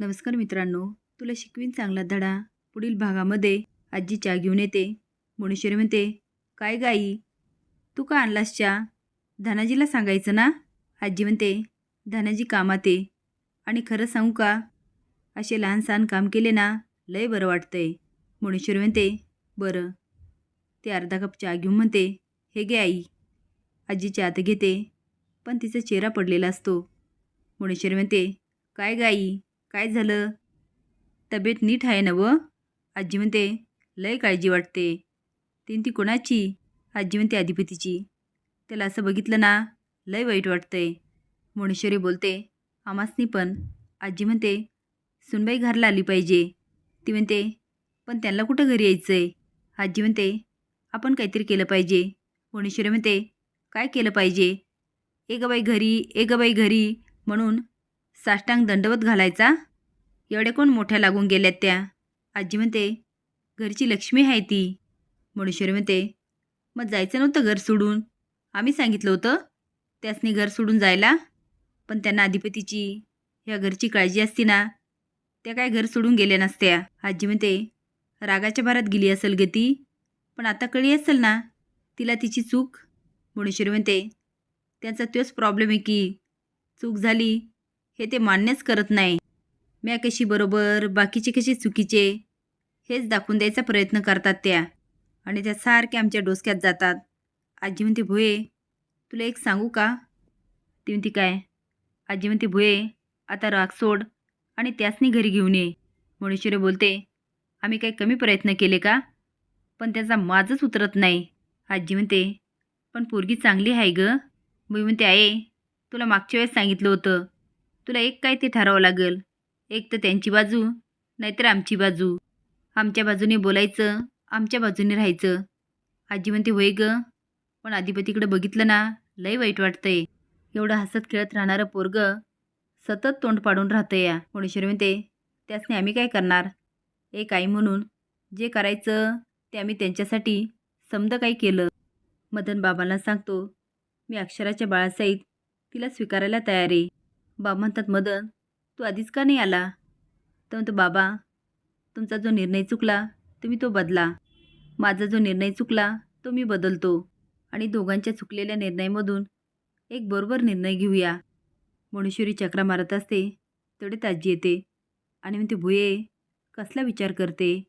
नमस्कार मित्रांनो तुला शिकवीन चांगला धडा. पुढील भागामध्ये आजी चहा घेऊन येते. मुणेश्वरी म्हणते काय गाई तू का आणलास चहा? धनाजीला सांगायचं ना? आजी म्हणते धनाजी कामात आहे. आणि खरं सांगू का? असे लहान सहान काम केले ना लय बरं वाटतंय. मुणेश्वरी म्हणते बरं. ते अर्धा कप चहा घेऊन म्हणते हे घे आई. आजी चहा तर घेते पण तिचा चेहरा पडलेला असतो. मुणेश्वरी म्हणते काय गाई काय झालं? तब्येत नीट आहे ना व आजी म्हणते लय काळजी वाटते. तीन ती कोणाची? आजी म्हणते अधिपतीची. त्याला असं बघितलं ना लय वाईट वाटतंय. मुणेश्वरी बोलते आमासनी पण. आजी म्हणते सुनबाई घरला आली पाहिजे. ती म्हणते पण त्यांना कुठं घरी यायचं आहे आजी म्हणते आपण काहीतरी केलं पाहिजे. मुणेश्वरी म्हणते काय केलं पाहिजे? ए बाई घरी ए बाई घरी म्हणून साष्टांग दंडवत घालायचा? एवढ्या कोण मोठ्या लागून गेल्यात त्या? आजी म्हणते घरची लक्ष्मी आहे ती. मुणेश्वरी म्हणते मग जायचं नव्हतं घर सोडून? आम्ही सांगितलं होतं त्यासनी घर सोडून जायला. पण त्यांना अधिपतीची ह्या घरची काळजी असती ना. त्या काय घर सोडून गेल्या नसत्या. आजी म्हणते रागाच्या भारात गेली असेल ग ती. पण आता कळी असेल ना तिला तिची चूक. मुणेश्वरी म्हणते त्यांचा तोच प्रॉब्लेम आहे की चूक झाली हे ते मान्यच करत नाही. म्या कशी बरोबर बाकीचे कसे चुकीचे? हेच दाखवून द्यायचा प्रयत्न करतात त्या. आणि त्या सारख्या आमच्या डोसक्यात जातात. आजी म्हणते भोये तुला एक सांगू का? ती म्हणते काय? आजी म्हणते भोये आता राग सोड आणि त्याचनी घरी घेऊन ये. मुणेश्वरी बोलते आम्ही काही कमी प्रयत्न केले का? पण त्याचा माझच उतरत नाही. आजी म्हणते पण पोरगी चांगली आहे ग. मी म्हणते आहे. तुला मागच्या वेळेस सांगितलं होतं. तुला एक काय ते ठरावं लागेल. एक तर त्यांची बाजू नाहीतर आमची बाजू. आमच्या बाजूने बोलायचं आमच्या बाजूने राहायचं. आजी म्हणते होय ग पण अधिपतीकडे बघितलं ना लय वाईट वाटतंय. एवढं हसत खेळत राहणारं पोरगं सतत तोंड पाडून राहतं या. मुणेश्वरी म्हणते त्यासने आम्ही काय करणार? एक आई म्हणून जे करायचं ते आम्ही त्यांच्यासाठी समद काही केलं. मदन बाबांना सांगतो मी अक्षराच्या बाळासहित तिला स्वीकारायला तयार आहे. बाबा म्हणतात मदन तू आधीच का नाही आला? तर म्हणतो बाबा तुमचा जो निर्णय चुकला तुम्ही तो बदला. माझा जो निर्णय चुकला तो मी बदलतो. आणि दोघांच्या चुकलेल्या निर्णयामधून एक बरोबर निर्णय घेऊया. मणेश्वरी चक्रा मारत असते तेवढे ताजी येते. आणि म्हणते भुये कसला विचार करते?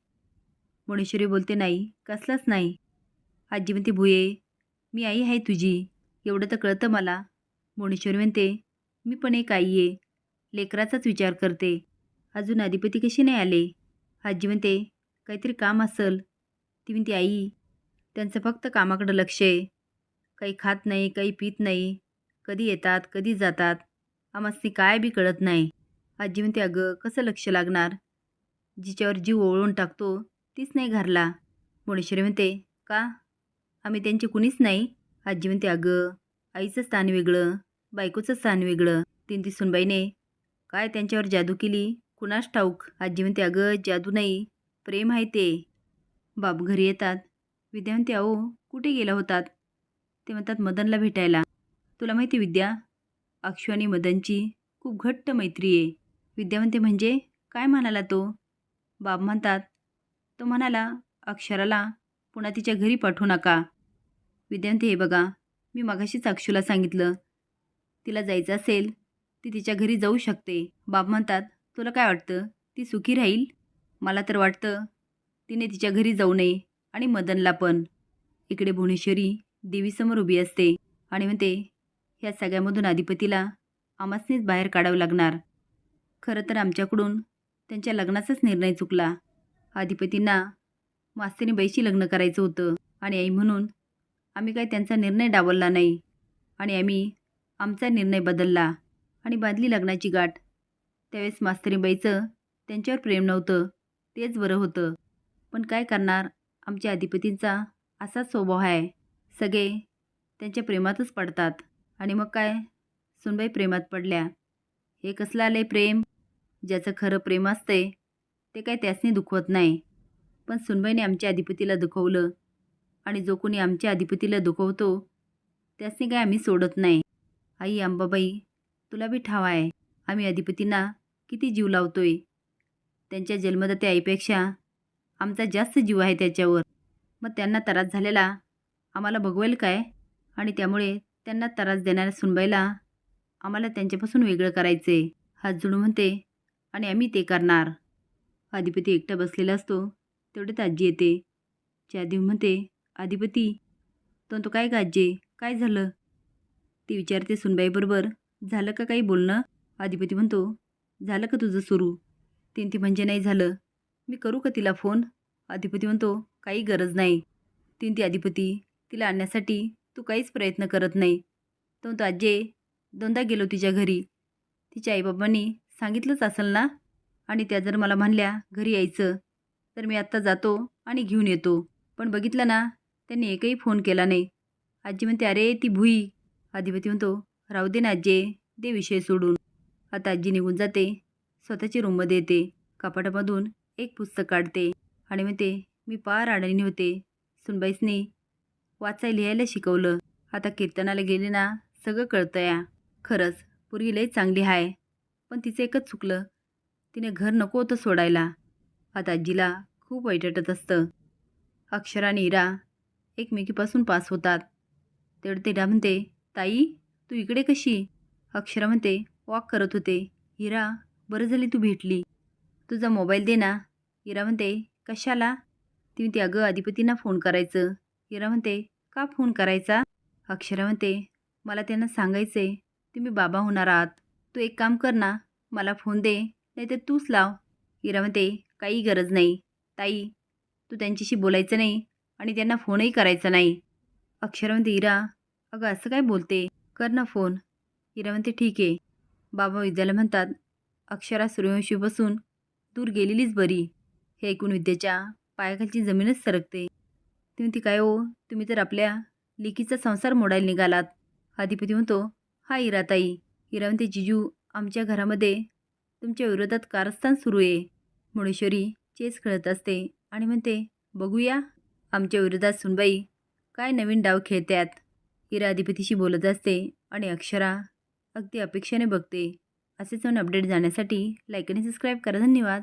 मणेश्वरी बोलते नाही कसलाच नाही. आजी म्हणते भुये मी आई आहे तुझी एवढं तर कळतं मला. मोणेश्वरी म्हणते मी पण एक आई आहे लेकराचाच विचार करते. अजून अधिपती कसे नाही आले? आजी म्हणते काहीतरी काम असेल. ती म्हणते आई त्यांचं फक्त कामाकडं लक्ष आहे. काही खात नाही काही पित नाही. कधी येतात कधी जातात. आम्हाला काय बी कळत नाही. आजी म्हणते अगं कसं लक्ष लागणार? जिच्यावर जीव ओळून टाकतो तीच नाही घरला. मुणेश्वरी म्हणते का? आम्ही त्यांचे कुणीच नाही. आजी म्हणते अगं आईचं स्थान वेगळं बायकोचं स्थान वेगळं. तीन ती सुनबाईने काय त्यांच्यावर जादू केली? कुणास ठाऊक? आजी म्हणते अगं जादू नाही प्रेम आहे ते. बाप घरी येतात. विद्या म्हणते अहो कुठे गेला होतात? ते म्हणतात मदनला भेटायला. तुला माहिती विद्या अक्षू आणि मदनची खूप घट्ट मैत्री आहे. विद्या म्हणते म्हणजे काय म्हणाला तो? बाब म्हणतात तो म्हणाला अक्षराला पुन्हा तिच्या घरी पाठवू नका. विद्यार्थी हे बघा मी मगाशीच अक्षूला सांगितलं तिला जायचं असेल ती तिच्या घरी जाऊ शकते. बाब म्हणतात तुला काय वाटतं? ती सुखी राहील? मला तर वाटतं तिने तिच्या घरी जाऊ नये आणि मदनला पण. इकडे भुवनेश्वरी देवीसमोर उभी असते आणि म्हणते ह्या सगळ्यामधून अधिपतीला आमासनीच बाहेर काढावं लागणार. खरं तर आमच्याकडून त्यांच्या लग्नाचाच निर्णय चुकला. अधिपतींना मास्तीने बाईशी लग्न करायचं होतं आणि आई म्हणून आम्ही काही त्यांचा निर्णय डावलला नाही आणि आम्ही आमचा निर्णय बदलला. आणि बांधली लग्नाची गाठ. त्यावेळेस मास्तरीबाईचं त्यांच्यावर प्रेम नव्हतं. तेच बरं होतं. पण काय करणार? आमच्या अधिपतींचा असाच स्वभाव आहे. सगळे त्यांच्या प्रेमातच पडतात. आणि मग काय? सुनबाई प्रेमात पडल्या. हे कसलं आलं प्रेम? ज्याचं खरं प्रेम असतंय ते काय त्यासनी दुखवत नाही. पण सुनबाईने आमच्या अधिपतीला दुखवलं. आणि जो कोणी आमच्या अधिपतीला दुखवतो त्यासनी काय आम्ही सोडत नाही. आई अंबाबाई तुला बी ठाव आहे. आम्ही अधिपतींना किती जीव लावतोय. त्यांच्या जन्मदात्या आईपेक्षा आमचा जास्त जीव आहे त्याच्यावर. मग त्यांना त्रास झालेला आम्हाला बघवेल काय? आणि त्यामुळे त्यांना त्रास देणाऱ्या सुनबाईला आम्हाला त्यांच्यापासून वेगळं करायचं आहे हात जोडून म्हणते आणि आम्ही ते करणार. अधिपती एकटा बसलेला असतो तेवढ्यात आजी येते. देव म्हणते अधिपती तो तो काय गाजे काय झालं? ती विचारते सुनबाईबरोबर झालं का काही बोलणं? अधिपती म्हणतो झालं का तुझं सुरू? तीन ती म्हणजे नाही झालं. मी करू का तिला फोन? अधिपती म्हणतो काही गरज नाही. तीन ती अधिपती तिला आणण्यासाठी तू काहीच प्रयत्न करत नाही. तो म्हणतो आजे दोनदा गेलो तिच्या घरी. तिच्या आईबाबांनी सांगितलंच असेल ना? आणि त्या जर मला म्हणल्या घरी यायचं तर मी आत्ता जातो आणि घेऊन येतो. पण बघितलं ना त्यांनी एकही फोन केला नाही. आजी म्हणते अरे ती भुई. अधिपती म्हणतो राहू दे ना दे विषय सोडून. आता आजी निघून जाते स्वतःची रूममध्ये येते कपाटामधून एक पुस्तक काढते आणि म्हणते मी पार अडाणी होते. सुनबाईसनी वाचाय लिहायला शिकवलं. आता कीर्तनाला गेले ना सगळं कळतं या. खरंच पूर्वी लई चांगली आहे पण तिचं एकच चुकलं. तिने घर नको होतं सोडायला. आता आजीला खूप वैटटत असतं. अक्षरा आणि इरा एकमेकीपासून पास होतात. तेवढं तेरा म्हणते ताई तू इकडे कशी? अक्षरा म्हणते वॉक करत होते. हिरा बरं झाली तू भेटली. तुझा मोबाईल दे ना. हिरा म्हणते कशाला? ती म्हणते अगं अधिपतींना फोन करायचं. हिरा म्हणते का फोन करायचा? अक्षरा म्हणते मला त्यांना सांगायचं आहे तुम्ही बाबा होणार आहात. तू एक काम कर ना मला फोन दे नाही तर तूच लाव. हिरा म्हणते काही गरज नाही. ताई तू त्यांच्याशी बोलायचं नाही आणि त्यांना फोनही करायचा नाही. अक्षरा म्हणते हिरा अगं असं काय बोलते? कर ना फोन. हिरा म्हणते ठीक आहे. बाबा विद्याला म्हणतात अक्षरा सूर्यवंशीपासून दूर गेलेलीच बरी. हे ऐकून विद्याच्या पायाखालची जमीनच सरकते. ती म्हणते काय हो? तुम्ही तर आपल्या लेकीचा संसार मोडायला निघालात. अधिपती म्हणतो हा इराताई हिरा म्हणते जिजू आमच्या घरामध्ये तुमच्या विरोधात कारस्थान सुरू आहे. मुळेश्वरी चेस खेळत असते आणि म्हणते बघूया आमच्या विरोधात सुनबाई काय नवीन डाव खेळत्यात. हिरा अधिपतीशी बोलत असते आणि अक्षरा अगदी अपेक्षेने बघते. असेच अपडेट जाण्यासाठी लाईक आणि सबस्क्राईब करा. धन्यवाद.